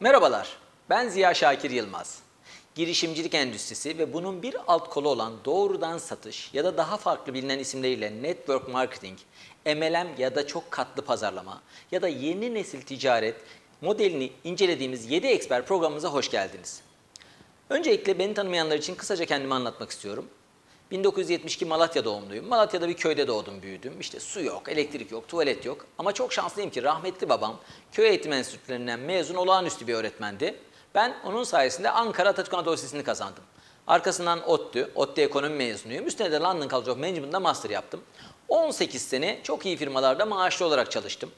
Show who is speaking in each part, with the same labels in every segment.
Speaker 1: Merhabalar, ben Ziya Şakir Yılmaz. Girişimcilik endüstrisi ve bunun bir alt kolu olan doğrudan satış ya da daha farklı bilinen isimleriyle network marketing, MLM ya da çok katlı pazarlama ya da yeni nesil ticaret modelini incelediğimiz 7 eksper programımıza hoş geldiniz. Öncelikle beni tanımayanlar için kısaca kendimi anlatmak istiyorum. 1972 Malatya doğumluyum. Malatya'da bir köyde doğdum, büyüdüm. İşte su yok, elektrik yok, tuvalet yok. Ama çok şanslıyım ki rahmetli babam köy eğitim enstitülerinden mezun olağanüstü bir öğretmendi. Ben onun sayesinde Ankara Atatürk Anadolu Lisesi'ni kazandım. Arkasından ODTÜ, ODTÜ ekonomi mezunuyum. Üstüne de London College of Management'da master yaptım. 18 sene çok iyi firmalarda maaşlı olarak çalıştım.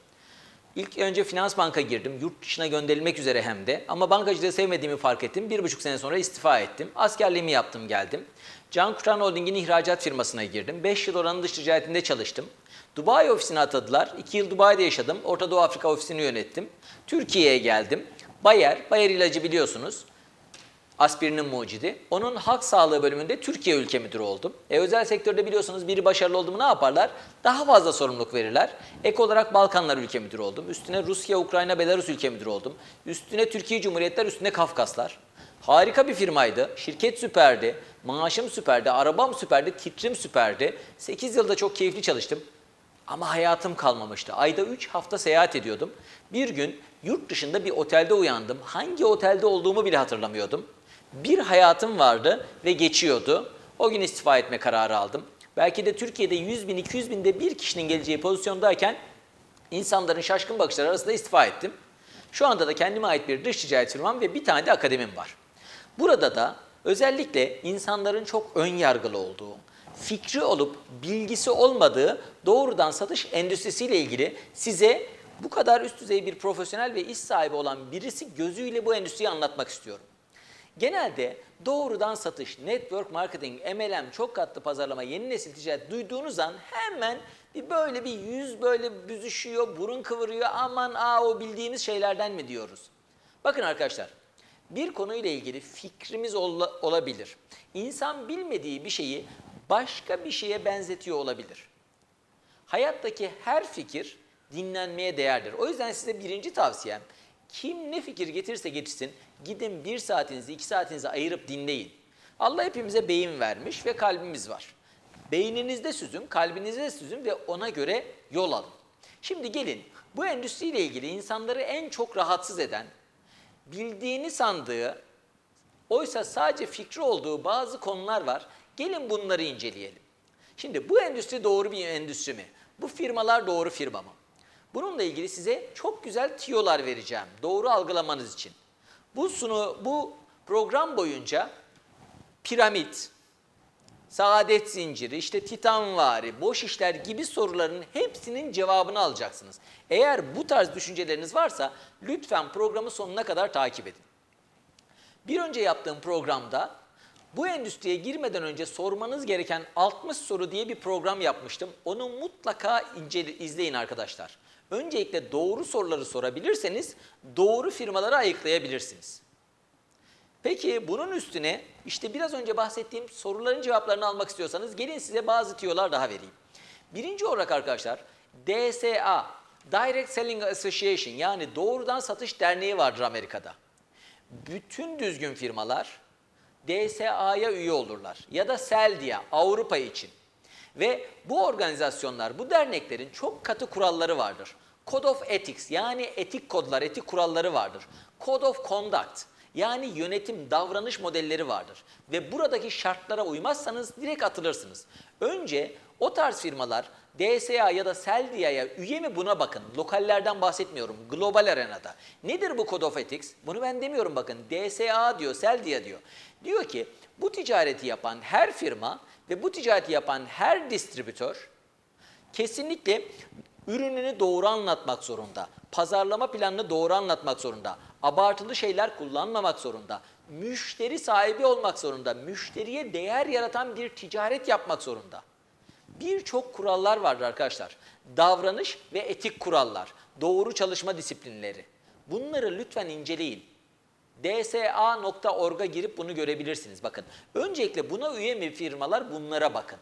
Speaker 1: İlk önce finans banka girdim. Yurt dışına gönderilmek üzere hem de. Ama bankacılığı sevmediğimi fark ettim. Bir buçuk sene sonra istifa ettim. Askerliğimi yaptım geldim. Can Kurtaran Holding'in ihracat firmasına girdim. 5 yıl oranın dış ticaretinde çalıştım. Dubai ofisine atadılar. 2 yıl Dubai'de yaşadım. Orta Doğu Afrika ofisini yönettim. Türkiye'ye geldim. Bayer, Bayer ilacı biliyorsunuz. Aspirinin mucidi. Onun halk sağlığı bölümünde Türkiye ülke müdürü oldum. E, özel sektörde biliyorsunuz biri başarılı oldu mu ne yaparlar? Daha fazla sorumluluk verirler. Ek olarak Balkanlar ülke müdürü oldum. Üstüne Rusya, Ukrayna, Belarus ülke müdürü oldum. Üstüne Türkiye Cumhuriyetler, üstüne Kafkaslar. Harika bir firmaydı. Şirket süperdi. Maaşım süperdi. Arabam süperdi. Titrim süperdi. 8 yılda çok keyifli çalıştım. Ama hayatım kalmamıştı. Ayda 3 hafta seyahat ediyordum. Bir gün yurt dışında bir otelde uyandım. Hangi otelde olduğumu bile hatırlamıyordum. Bir hayatım vardı ve geçiyordu. O gün istifa etme kararı aldım. Belki de Türkiye'de 100 bin, 200 binde bir kişinin geleceği pozisyondayken insanların şaşkın bakışları arasında istifa ettim. Şu anda da kendime ait bir dış ticaret firmam ve bir tane de akademim var. Burada da özellikle insanların çok ön yargılı olduğu, fikri olup bilgisi olmadığı doğrudan satış endüstrisiyle ilgili size bu kadar üst düzey bir profesyonel ve iş sahibi olan birisi gözüyle bu endüstriyi anlatmak istiyorum. Genelde doğrudan satış, network marketing, MLM, çok katlı pazarlama, yeni nesil ticaret duyduğunuz an hemen bir böyle bir yüz böyle büzüşüyor, burun kıvırıyor. Aman aa o bildiğimiz şeylerden mi diyoruz? Bakın arkadaşlar, bir konuyla ilgili fikrimiz ola- olabilir. İnsan bilmediği bir şeyi başka bir şeye benzetiyor olabilir. Hayattaki her fikir dinlenmeye değerdir. O yüzden size birinci tavsiyem kim ne fikir getirse getirsin gidin bir saatinizi iki saatinizi ayırıp dinleyin. Allah hepimize beyin vermiş ve kalbimiz var. Beyninizde süzün, kalbinizde süzün ve ona göre yol alın. Şimdi gelin bu endüstriyle ilgili insanları en çok rahatsız eden, bildiğini sandığı, oysa sadece fikri olduğu bazı konular var. Gelin bunları inceleyelim. Şimdi bu endüstri doğru bir endüstri mi? Bu firmalar doğru firma mı? Bununla ilgili size çok güzel tiyolar vereceğim doğru algılamanız için. Bu sunu bu program boyunca piramit, saadet zinciri, işte titanvari, boş işler gibi soruların hepsinin cevabını alacaksınız. Eğer bu tarz düşünceleriniz varsa lütfen programı sonuna kadar takip edin. Bir önce yaptığım programda bu endüstriye girmeden önce sormanız gereken 60 soru diye bir program yapmıştım. Onu mutlaka izleyin arkadaşlar. Öncelikle doğru soruları sorabilirseniz doğru firmaları ayıklayabilirsiniz. Peki bunun üstüne işte biraz önce bahsettiğim soruların cevaplarını almak istiyorsanız gelin size bazı tiyolar daha vereyim. Birinci olarak arkadaşlar DSA, Direct Selling Association yani doğrudan satış derneği vardır Amerika'da. Bütün düzgün firmalar DSA'ya üye olurlar ya da SELDIA Avrupa için. Ve bu organizasyonlar, bu derneklerin çok katı kuralları vardır. Code of Ethics yani etik kodlar, etik kuralları vardır. Code of Conduct yani yönetim, davranış modelleri vardır. Ve buradaki şartlara uymazsanız direkt atılırsınız. Önce o tarz firmalar DSA ya da Seldia'ya üye mi buna bakın. Lokallerden bahsetmiyorum. Global arenada. Nedir bu Code of Ethics? Bunu ben demiyorum bakın. DSA diyor, Seldia diyor. Diyor ki bu ticareti yapan her firma ve bu ticareti yapan her distribütör kesinlikle ürününü doğru anlatmak zorunda. Pazarlama planını doğru anlatmak zorunda. Abartılı şeyler kullanmamak zorunda. Müşteri sahibi olmak zorunda. Müşteriye değer yaratan bir ticaret yapmak zorunda. Birçok kurallar vardır arkadaşlar. Davranış ve etik kurallar, doğru çalışma disiplinleri. Bunları lütfen inceleyin. dsa.org'a girip bunu görebilirsiniz. Bakın öncelikle buna üye mi firmalar bunlara bakın.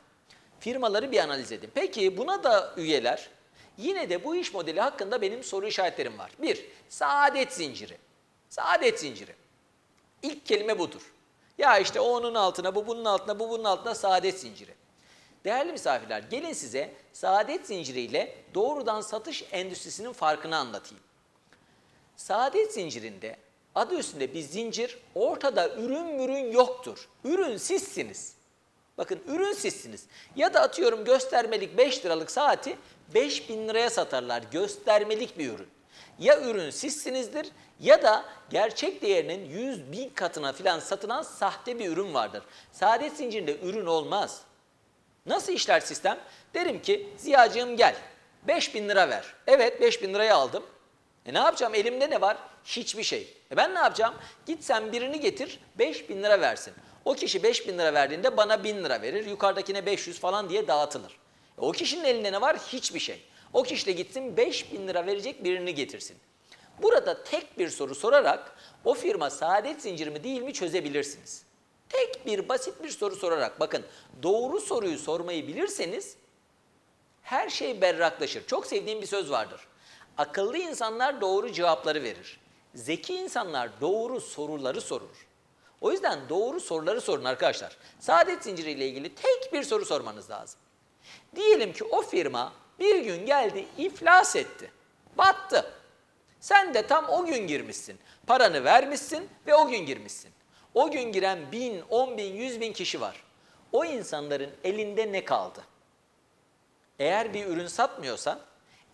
Speaker 1: Firmaları bir analiz edin. Peki buna da üyeler. Yine de bu iş modeli hakkında benim soru işaretlerim var. Bir, saadet zinciri. Saadet zinciri. İlk kelime budur. Ya işte o onun altına, bu bunun altına, bu bunun altına saadet zinciri. Değerli misafirler, gelin size saadet zinciriyle doğrudan satış endüstrisinin farkını anlatayım. Saadet zincirinde adı üstünde bir zincir, ortada ürün mürün yoktur. Ürün sizsiniz. Bakın ürün sizsiniz. Ya da atıyorum göstermelik 5 liralık saati 5000 liraya satarlar. Göstermelik bir ürün. Ya ürün sizsinizdir ya da gerçek değerinin 100 bin katına filan satılan sahte bir ürün vardır. Saadet zincirinde ürün olmaz. Nasıl işler sistem? Derim ki Ziyacığım gel 5000 lira ver. Evet 5000 liraya aldım. E ne yapacağım? Elimde ne var? Hiçbir şey. E ben ne yapacağım? Git sen birini getir 5000 lira versin. O kişi 5000 lira verdiğinde bana 1000 lira verir. Yukarıdakine 500 falan diye dağıtılır. O kişinin elinde ne var? Hiçbir şey. O kişi de gitsin 5000 lira verecek birini getirsin. Burada tek bir soru sorarak o firma saadet zinciri mi değil mi çözebilirsiniz. Tek bir basit bir soru sorarak bakın doğru soruyu sormayı bilirseniz her şey berraklaşır. Çok sevdiğim bir söz vardır. Akıllı insanlar doğru cevapları verir. Zeki insanlar doğru soruları sorur. O yüzden doğru soruları sorun arkadaşlar. Saadet zinciri ile ilgili tek bir soru sormanız lazım. Diyelim ki o firma bir gün geldi iflas etti. Battı. Sen de tam o gün girmişsin. Paranı vermişsin ve o gün girmişsin. O gün giren bin, on bin, yüz bin kişi var. O insanların elinde ne kaldı? Eğer bir ürün satmıyorsa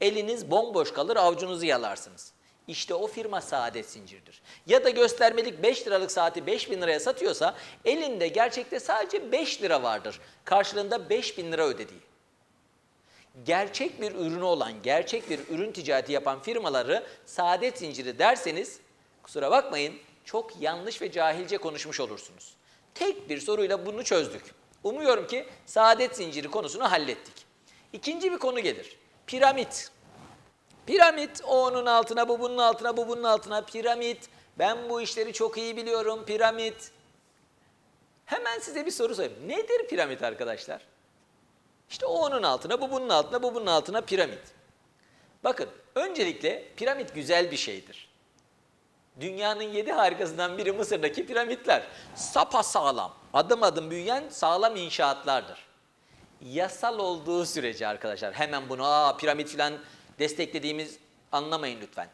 Speaker 1: eliniz bomboş kalır avucunuzu yalarsınız. İşte o firma saadet zincirdir. Ya da göstermelik 5 liralık saati 5 bin liraya satıyorsa elinde gerçekte sadece 5 lira vardır. Karşılığında 5 bin lira ödediği. Gerçek bir ürünü olan, gerçek bir ürün ticareti yapan firmaları saadet zinciri derseniz kusura bakmayın çok yanlış ve cahilce konuşmuş olursunuz. Tek bir soruyla bunu çözdük. Umuyorum ki saadet zinciri konusunu hallettik. İkinci bir konu gelir. Piramit. Piramit o onun altına, bu bunun altına, bu bunun altına. Piramit. Ben bu işleri çok iyi biliyorum. Piramit. Hemen size bir soru sorayım. Nedir piramit arkadaşlar? İşte o onun altına, bu bunun altına, bu bunun altına piramit. Bakın öncelikle piramit güzel bir şeydir. Dünyanın yedi harikasından biri Mısır'daki piramitler. Sapa sağlam, adım adım büyüyen sağlam inşaatlardır. Yasal olduğu sürece arkadaşlar hemen bunu aa piramit filan desteklediğimiz anlamayın lütfen.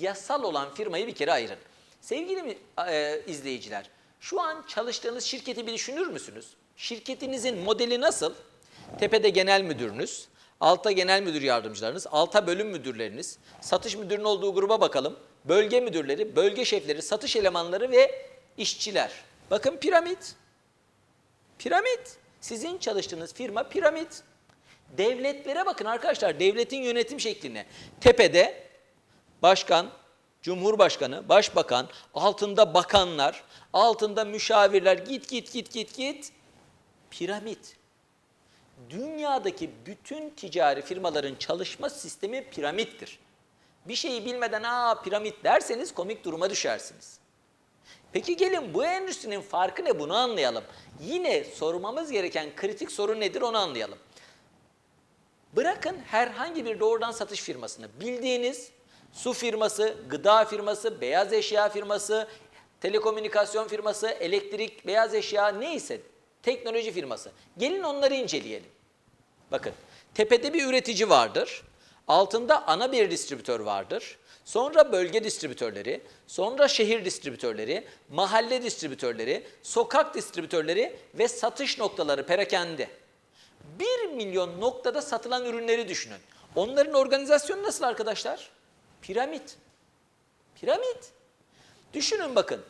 Speaker 1: Yasal olan firmayı bir kere ayırın. Sevgili e, izleyiciler, şu an çalıştığınız şirketi bir düşünür müsünüz? Şirketinizin modeli nasıl? Tepede genel müdürünüz, altta genel müdür yardımcılarınız, alta bölüm müdürleriniz, satış müdürünün olduğu gruba bakalım. Bölge müdürleri, bölge şefleri, satış elemanları ve işçiler. Bakın piramit. Piramit. Sizin çalıştığınız firma piramit. Devletlere bakın arkadaşlar, devletin yönetim şekline. Tepede başkan, cumhurbaşkanı, başbakan, altında bakanlar, altında müşavirler, git git git git git. Piramit. Dünyadaki bütün ticari firmaların çalışma sistemi piramittir. Bir şeyi bilmeden aa piramit derseniz komik duruma düşersiniz. Peki gelin bu endüstrinin farkı ne bunu anlayalım. Yine sormamız gereken kritik soru nedir onu anlayalım. Bırakın herhangi bir doğrudan satış firmasını bildiğiniz su firması, gıda firması, beyaz eşya firması, telekomünikasyon firması, elektrik, beyaz eşya neyse teknoloji firması. Gelin onları inceleyelim. Bakın tepede bir üretici vardır. Altında ana bir distribütör vardır. Sonra bölge distribütörleri, sonra şehir distribütörleri, mahalle distribütörleri, sokak distribütörleri ve satış noktaları perakende. 1 milyon noktada satılan ürünleri düşünün. Onların organizasyonu nasıl arkadaşlar? Piramit. Piramit. Düşünün bakın.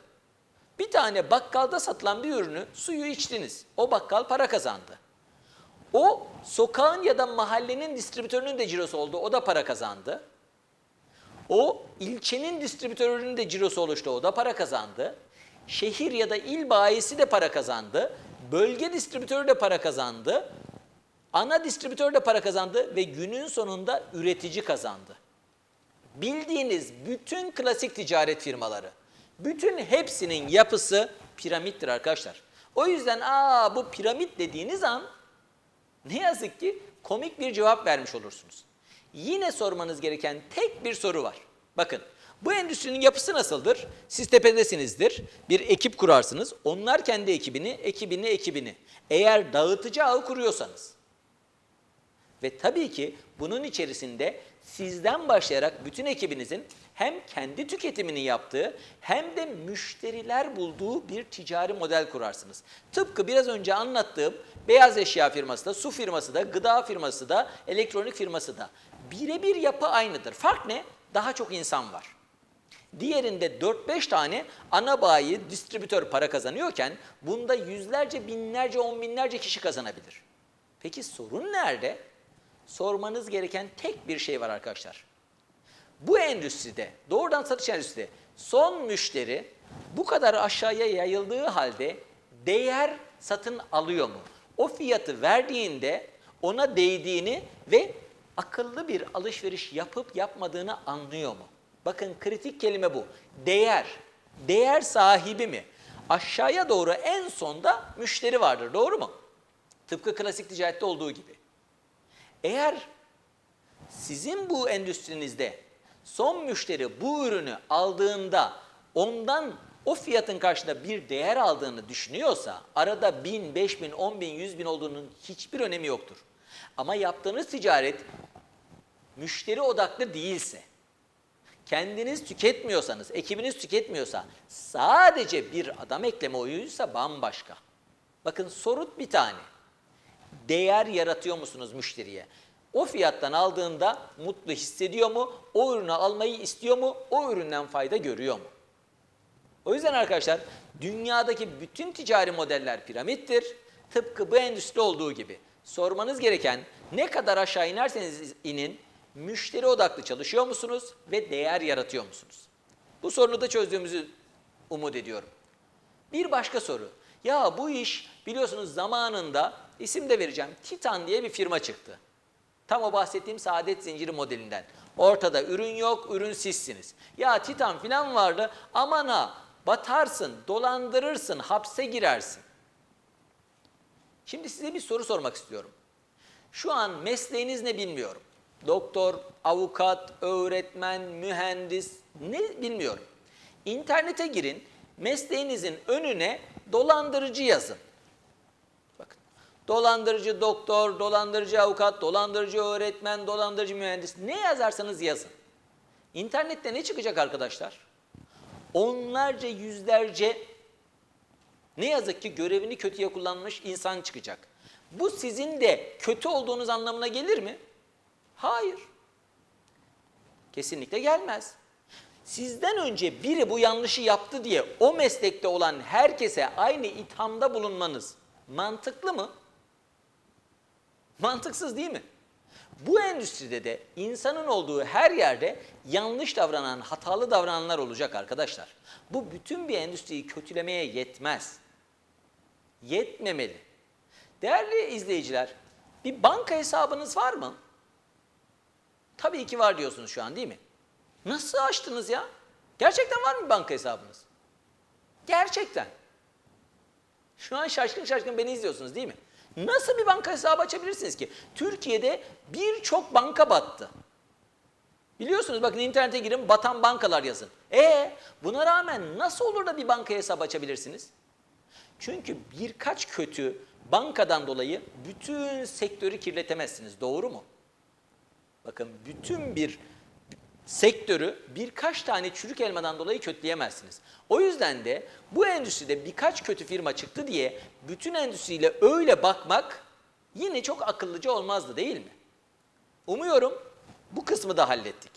Speaker 1: Bir tane bakkalda satılan bir ürünü suyu içtiniz. O bakkal para kazandı. O sokağın ya da mahallenin distribütörünün de cirosu oldu. O da para kazandı. O ilçenin distribütörünün de cirosu oluştu. O da para kazandı. Şehir ya da il bayisi de para kazandı. Bölge distribütörü de para kazandı. Ana distribütör de para kazandı ve günün sonunda üretici kazandı. Bildiğiniz bütün klasik ticaret firmaları, bütün hepsinin yapısı piramittir arkadaşlar. O yüzden aa bu piramit dediğiniz an ne yazık ki komik bir cevap vermiş olursunuz. Yine sormanız gereken tek bir soru var. Bakın Bu endüstrinin yapısı nasıldır? Siz tepedesinizdir. Bir ekip kurarsınız. Onlar kendi ekibini, ekibini, ekibini. Eğer dağıtıcı ağı kuruyorsanız. Ve tabii ki bunun içerisinde sizden başlayarak bütün ekibinizin hem kendi tüketimini yaptığı hem de müşteriler bulduğu bir ticari model kurarsınız. Tıpkı biraz önce anlattığım beyaz eşya firması da, su firması da, gıda firması da, elektronik firması da. Birebir yapı aynıdır. Fark ne? Daha çok insan var. Diğerinde 4-5 tane ana bayi, distribütör para kazanıyorken bunda yüzlerce, binlerce, on binlerce kişi kazanabilir. Peki sorun nerede? Sormanız gereken tek bir şey var arkadaşlar. Bu endüstride, doğrudan satış endüstride son müşteri bu kadar aşağıya yayıldığı halde değer satın alıyor mu? O fiyatı verdiğinde ona değdiğini ve akıllı bir alışveriş yapıp yapmadığını anlıyor mu? Bakın kritik kelime bu. Değer. Değer sahibi mi? Aşağıya doğru en sonda müşteri vardır. Doğru mu? Tıpkı klasik ticarette olduğu gibi. Eğer sizin bu endüstrinizde son müşteri bu ürünü aldığında ondan o fiyatın karşında bir değer aldığını düşünüyorsa arada bin, beş bin, on bin, yüz bin olduğunun hiçbir önemi yoktur. Ama yaptığınız ticaret müşteri odaklı değilse, kendiniz tüketmiyorsanız, ekibiniz tüketmiyorsa, sadece bir adam ekleme oyunuysa bambaşka. Bakın sorut bir tane. Değer yaratıyor musunuz müşteriye? O fiyattan aldığında mutlu hissediyor mu? O ürünü almayı istiyor mu? O üründen fayda görüyor mu? O yüzden arkadaşlar dünyadaki bütün ticari modeller piramittir. Tıpkı bu endüstri olduğu gibi. Sormanız gereken ne kadar aşağı inerseniz inin müşteri odaklı çalışıyor musunuz ve değer yaratıyor musunuz? Bu sorunu da çözdüğümüzü umut ediyorum. Bir başka soru. Ya bu iş biliyorsunuz zamanında isim de vereceğim. Titan diye bir firma çıktı. Tam o bahsettiğim saadet zinciri modelinden. Ortada ürün yok, ürün sizsiniz. Ya Titan filan vardı aman ha batarsın, dolandırırsın, hapse girersin. Şimdi size bir soru sormak istiyorum. Şu an mesleğiniz ne bilmiyorum. Doktor, avukat, öğretmen, mühendis ne bilmiyorum. İnternete girin, mesleğinizin önüne dolandırıcı yazın. Dolandırıcı doktor, dolandırıcı avukat, dolandırıcı öğretmen, dolandırıcı mühendis ne yazarsanız yazın. İnternette ne çıkacak arkadaşlar? Onlarca, yüzlerce ne yazık ki görevini kötüye kullanmış insan çıkacak. Bu sizin de kötü olduğunuz anlamına gelir mi? Hayır. Kesinlikle gelmez. Sizden önce biri bu yanlışı yaptı diye o meslekte olan herkese aynı ithamda bulunmanız mantıklı mı? Mantıksız değil mi? Bu endüstride de insanın olduğu her yerde yanlış davranan, hatalı davrananlar olacak arkadaşlar. Bu bütün bir endüstriyi kötülemeye yetmez. Yetmemeli. Değerli izleyiciler, bir banka hesabınız var mı? Tabii ki var diyorsunuz şu an değil mi? Nasıl açtınız ya? Gerçekten var mı banka hesabınız? Gerçekten. Şu an şaşkın şaşkın beni izliyorsunuz değil mi? Nasıl bir banka hesabı açabilirsiniz ki? Türkiye'de birçok banka battı. Biliyorsunuz bakın internete girin batan bankalar yazın. E buna rağmen nasıl olur da bir banka hesabı açabilirsiniz? Çünkü birkaç kötü bankadan dolayı bütün sektörü kirletemezsiniz. Doğru mu? Bakın bütün bir sektörü birkaç tane çürük elmadan dolayı kötüleyemezsiniz. O yüzden de bu endüstride birkaç kötü firma çıktı diye bütün endüstriyle öyle bakmak yine çok akıllıca olmazdı değil mi? Umuyorum bu kısmı da hallettik.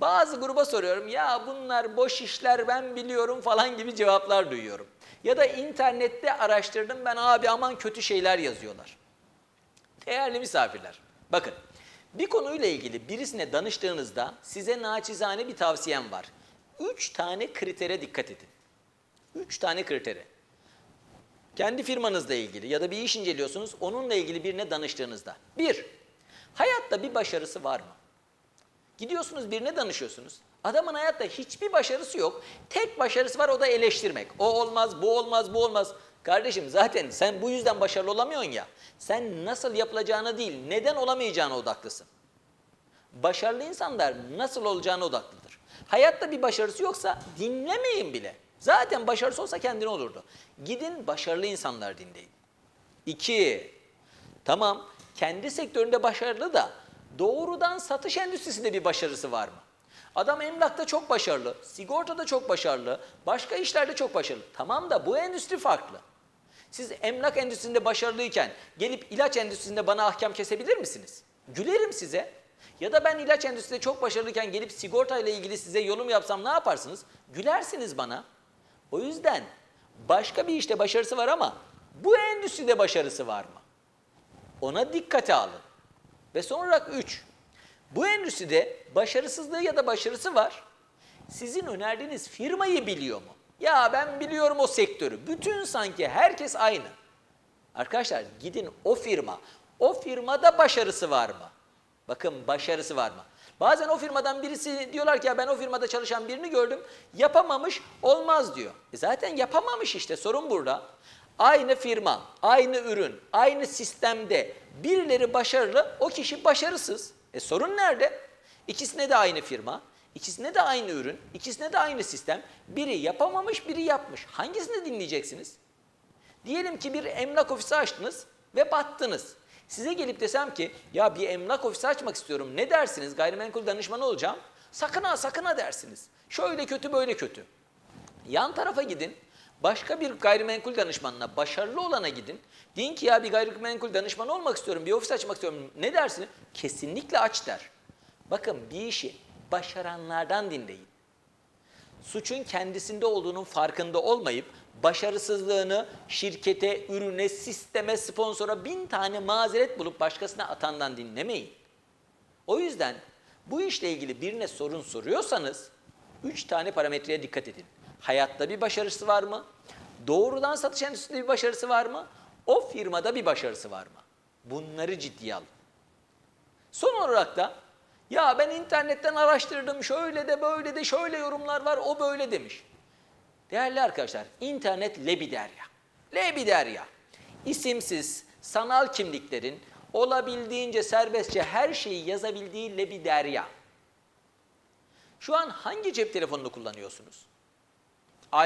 Speaker 1: Bazı gruba soruyorum ya bunlar boş işler ben biliyorum falan gibi cevaplar duyuyorum. Ya da internette araştırdım ben abi aman kötü şeyler yazıyorlar. Değerli misafirler bakın bir konuyla ilgili birisine danıştığınızda size naçizane bir tavsiyem var. Üç tane kritere dikkat edin. Üç tane kritere. Kendi firmanızla ilgili ya da bir iş inceliyorsunuz, onunla ilgili birine danıştığınızda. Bir, hayatta bir başarısı var mı? Gidiyorsunuz birine danışıyorsunuz. Adamın hayatta hiçbir başarısı yok. Tek başarısı var o da eleştirmek. O olmaz, bu olmaz, bu olmaz. Kardeşim zaten sen bu yüzden başarılı olamıyorsun ya. Sen nasıl yapılacağına değil, neden olamayacağına odaklısın. Başarılı insanlar nasıl olacağına odaklıdır. Hayatta bir başarısı yoksa dinlemeyin bile. Zaten başarısı olsa kendine olurdu. Gidin başarılı insanlar dinleyin. İki, tamam kendi sektöründe başarılı da doğrudan satış endüstrisinde bir başarısı var mı? Adam emlakta çok başarılı, sigortada çok başarılı, başka işlerde çok başarılı. Tamam da bu endüstri farklı. Siz emlak endüstrisinde başarılıyken gelip ilaç endüstrisinde bana ahkam kesebilir misiniz? Gülerim size. Ya da ben ilaç endüstrisinde çok başarılıyken gelip sigortayla ilgili size yorum yapsam ne yaparsınız? Gülersiniz bana. O yüzden başka bir işte başarısı var ama bu endüstride başarısı var mı? Ona dikkate alın. Ve son olarak 3. Bu endüstride başarısızlığı ya da başarısı var. Sizin önerdiğiniz firmayı biliyor mu? Ya ben biliyorum o sektörü. Bütün sanki herkes aynı. Arkadaşlar gidin o firma. O firmada başarısı var mı? Bakın başarısı var mı? Bazen o firmadan birisi diyorlar ki ya ben o firmada çalışan birini gördüm. Yapamamış olmaz diyor. E zaten yapamamış işte sorun burada. Aynı firma, aynı ürün, aynı sistemde birileri başarılı, o kişi başarısız. E sorun nerede? İkisine de aynı firma, ikisine de aynı ürün, ikisine de aynı sistem. Biri yapamamış, biri yapmış. Hangisini dinleyeceksiniz? Diyelim ki bir emlak ofisi açtınız ve battınız. Size gelip desem ki ya bir emlak ofisi açmak istiyorum ne dersiniz gayrimenkul danışmanı olacağım. Sakın ha sakın ha dersiniz. Şöyle kötü böyle kötü. Yan tarafa gidin. Başka bir gayrimenkul danışmanına, başarılı olana gidin. Deyin ki ya bir gayrimenkul danışmanı olmak istiyorum, bir ofis açmak istiyorum. Ne dersiniz? Kesinlikle aç der. Bakın bir işi başaranlardan dinleyin. Suçun kendisinde olduğunun farkında olmayıp başarısızlığını şirkete, ürüne, sisteme, sponsora bin tane mazeret bulup başkasına atandan dinlemeyin. O yüzden bu işle ilgili birine sorun soruyorsanız üç tane parametreye dikkat edin. Hayatta bir başarısı var mı? Doğrudan satış endüstrisinde bir başarısı var mı? O firmada bir başarısı var mı? Bunları ciddiye alın. Son olarak da ya ben internetten araştırdım şöyle de böyle de şöyle yorumlar var o böyle demiş. Değerli arkadaşlar internet lebiderya. Lebiderya. İsimsiz sanal kimliklerin olabildiğince serbestçe her şeyi yazabildiği lebiderya. Şu an hangi cep telefonunu kullanıyorsunuz?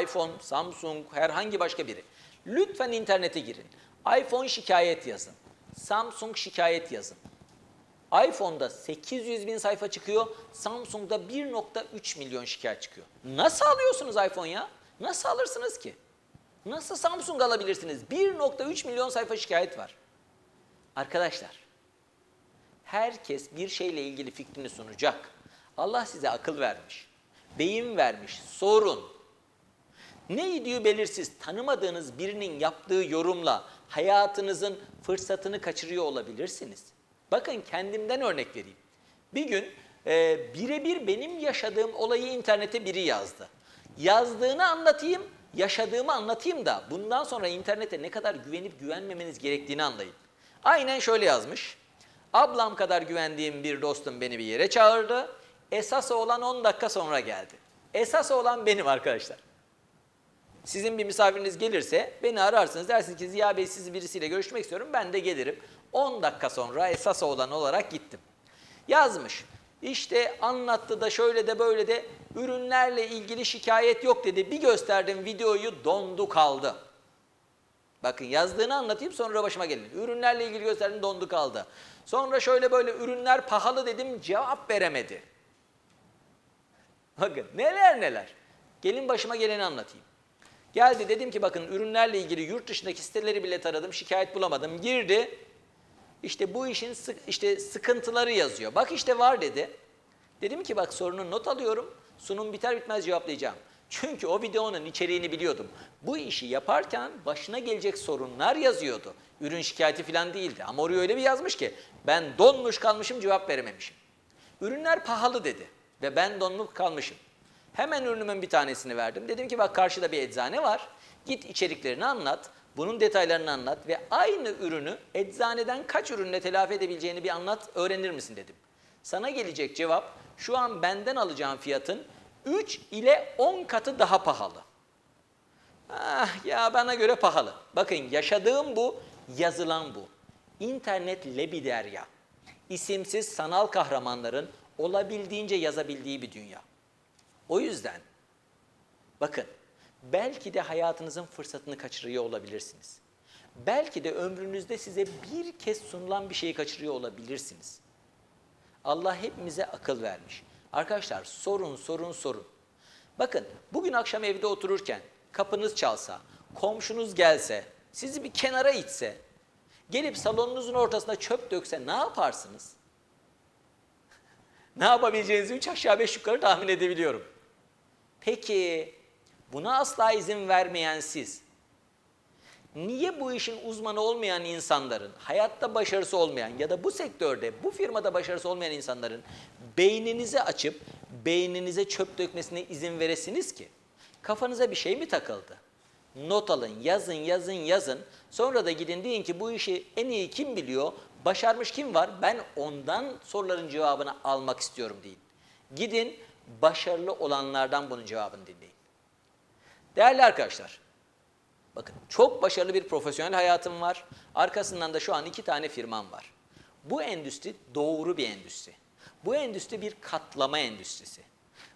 Speaker 1: iPhone, Samsung, herhangi başka biri. Lütfen internete girin. iPhone şikayet yazın. Samsung şikayet yazın. iPhone'da 800 bin sayfa çıkıyor, Samsung'da 1.3 milyon şikayet çıkıyor. Nasıl alıyorsunuz iPhone ya? Nasıl alırsınız ki? Nasıl Samsung alabilirsiniz? 1.3 milyon sayfa şikayet var. Arkadaşlar, herkes bir şeyle ilgili fikrini sunacak. Allah size akıl vermiş, beyin vermiş, sorun. Ne idüğü belirsiz, tanımadığınız birinin yaptığı yorumla hayatınızın fırsatını kaçırıyor olabilirsiniz. Bakın kendimden örnek vereyim. Bir gün e, birebir benim yaşadığım olayı internete biri yazdı. Yazdığını anlatayım, yaşadığımı anlatayım da bundan sonra internete ne kadar güvenip güvenmemeniz gerektiğini anlayın. Aynen şöyle yazmış. Ablam kadar güvendiğim bir dostum beni bir yere çağırdı. Esas olan 10 dakika sonra geldi. Esas olan benim arkadaşlar. Sizin bir misafiriniz gelirse beni ararsınız dersiniz ki Ziya Bey sizi birisiyle görüşmek istiyorum ben de gelirim. 10 dakika sonra esas olan olarak gittim. Yazmış. İşte anlattı da şöyle de böyle de ürünlerle ilgili şikayet yok dedi. Bir gösterdim videoyu dondu kaldı. Bakın yazdığını anlatayım sonra başıma gelin. Ürünlerle ilgili gösterdim dondu kaldı. Sonra şöyle böyle ürünler pahalı dedim cevap veremedi. Bakın neler neler. Gelin başıma geleni anlatayım. Geldi dedim ki bakın ürünlerle ilgili yurt dışındaki siteleri bile taradım şikayet bulamadım. Girdi işte bu işin sık, işte sıkıntıları yazıyor. Bak işte var dedi. Dedim ki bak sorunun not alıyorum. Sunum biter bitmez cevaplayacağım. Çünkü o videonun içeriğini biliyordum. Bu işi yaparken başına gelecek sorunlar yazıyordu. Ürün şikayeti falan değildi. Ama oraya öyle bir yazmış ki ben donmuş kalmışım cevap verememişim. Ürünler pahalı dedi ve ben donmuş kalmışım. Hemen ürünümün bir tanesini verdim. Dedim ki bak karşıda bir eczane var. Git içeriklerini anlat. Bunun detaylarını anlat ve aynı ürünü eczaneden kaç ürünle telafi edebileceğini bir anlat, öğrenir misin dedim. Sana gelecek cevap şu an benden alacağım fiyatın 3 ile 10 katı daha pahalı. Ah ya bana göre pahalı. Bakın yaşadığım bu, yazılan bu. İnternet lebiderya. İsimsiz sanal kahramanların olabildiğince yazabildiği bir dünya. O yüzden bakın belki de hayatınızın fırsatını kaçırıyor olabilirsiniz. Belki de ömrünüzde size bir kez sunulan bir şeyi kaçırıyor olabilirsiniz. Allah hepimize akıl vermiş. Arkadaşlar sorun sorun sorun. Bakın bugün akşam evde otururken kapınız çalsa, komşunuz gelse, sizi bir kenara itse, gelip salonunuzun ortasına çöp dökse ne yaparsınız? ne yapabileceğinizi üç aşağı beş yukarı tahmin edebiliyorum. Peki buna asla izin vermeyen siz, niye bu işin uzmanı olmayan insanların, hayatta başarısı olmayan ya da bu sektörde, bu firmada başarısı olmayan insanların beyninizi açıp beyninize çöp dökmesine izin veresiniz ki? Kafanıza bir şey mi takıldı? Not alın, yazın, yazın, yazın. Sonra da gidin deyin ki bu işi en iyi kim biliyor, başarmış kim var? Ben ondan soruların cevabını almak istiyorum deyin. Gidin başarılı olanlardan bunun cevabını dinleyin. Değerli arkadaşlar, Bakın çok başarılı bir profesyonel hayatım var. Arkasından da şu an iki tane firmam var. Bu endüstri doğru bir endüstri. Bu endüstri bir katlama endüstrisi.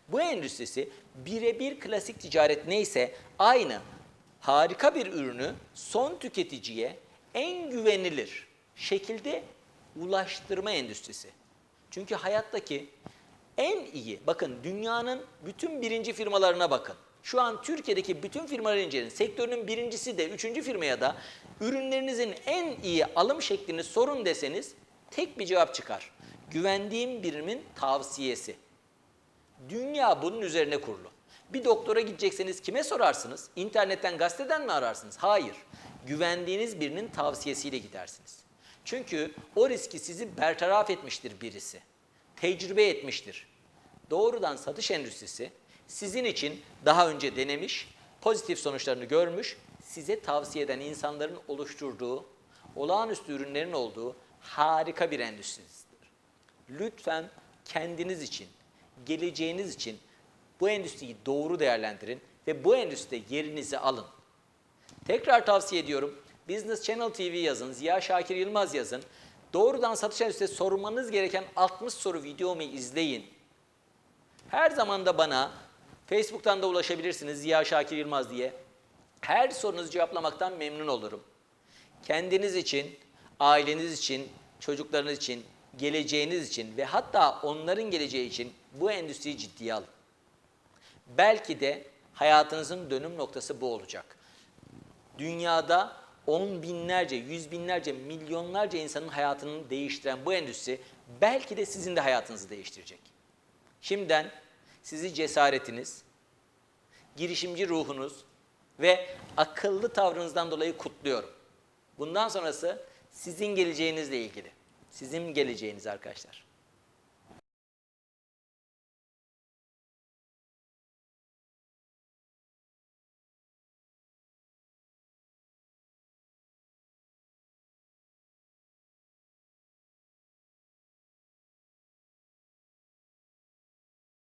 Speaker 1: Bu endüstrisi birebir klasik ticaret neyse aynı harika bir ürünü son tüketiciye en güvenilir şekilde ulaştırma endüstrisi. Çünkü hayattaki en iyi, bakın dünyanın bütün birinci firmalarına bakın. Şu an Türkiye'deki bütün firmaları inceleyin. Sektörünün birincisi de, üçüncü firmaya da ürünlerinizin en iyi alım şeklini sorun deseniz tek bir cevap çıkar. Güvendiğim birimin tavsiyesi. Dünya bunun üzerine kurulu. Bir doktora gidecekseniz kime sorarsınız? İnternetten, gazeteden mi ararsınız? Hayır. Güvendiğiniz birinin tavsiyesiyle gidersiniz. Çünkü o riski sizi bertaraf etmiştir birisi. Tecrübe etmiştir. Doğrudan satış endüstrisi sizin için daha önce denemiş, pozitif sonuçlarını görmüş, size tavsiye eden insanların oluşturduğu, olağanüstü ürünlerin olduğu harika bir endüstrisidir. Lütfen kendiniz için, geleceğiniz için bu endüstriyi doğru değerlendirin ve bu endüstride yerinizi alın. Tekrar tavsiye ediyorum. Business Channel TV yazın, Ziya Şakir Yılmaz yazın. Doğrudan satış endüstrisinde sormanız gereken 60 soru videomu izleyin. Her zaman da bana Facebook'tan da ulaşabilirsiniz Ziya Şakir Yılmaz diye. Her sorunuzu cevaplamaktan memnun olurum. Kendiniz için, aileniz için, çocuklarınız için, geleceğiniz için ve hatta onların geleceği için bu endüstriyi ciddiye alın. Belki de hayatınızın dönüm noktası bu olacak. Dünyada on binlerce, yüz binlerce, milyonlarca insanın hayatını değiştiren bu endüstri belki de sizin de hayatınızı değiştirecek. Şimdiden sizi cesaretiniz, girişimci ruhunuz ve akıllı tavrınızdan dolayı kutluyorum. Bundan sonrası sizin geleceğinizle ilgili. Sizin geleceğiniz arkadaşlar.